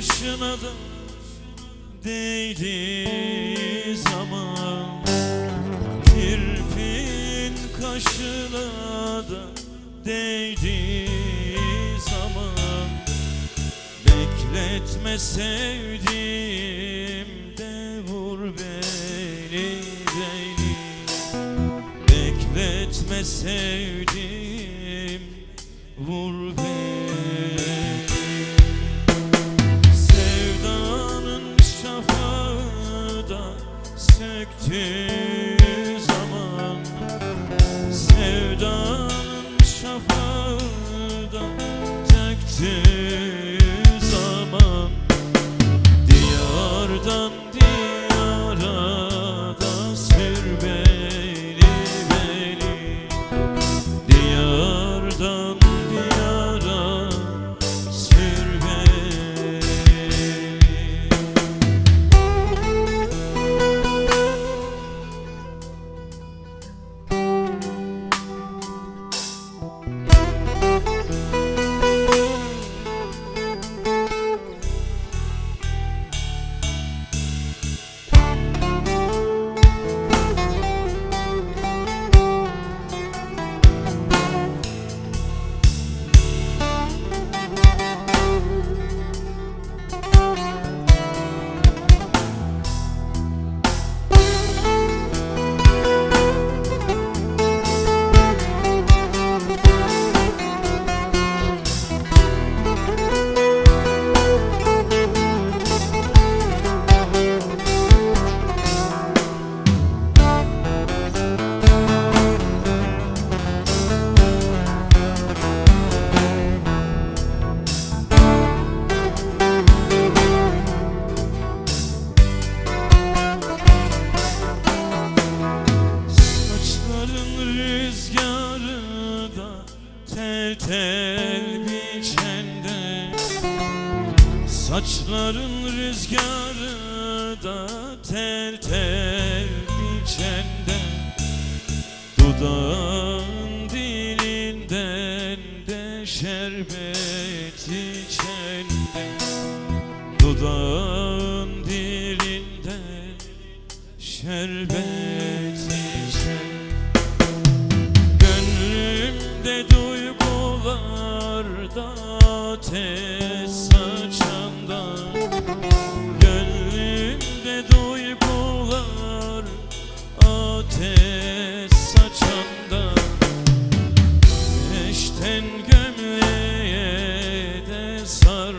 Başına da değdiği zaman. Kirpin kaşına da değdiği zaman. Bekletme sevdiğim de vur beni beni. Bekletme sevdiğim söktüğü zaman Sevdanın Saçların rüzgarı da tel tel biçende Dudağın dilinden de şerbet içende. Dudağın dilinden şerbet içen Gönlümde duygularda ateş saçanda Gönlümde duygular ateş saçanda. Eşten gömleğe de sar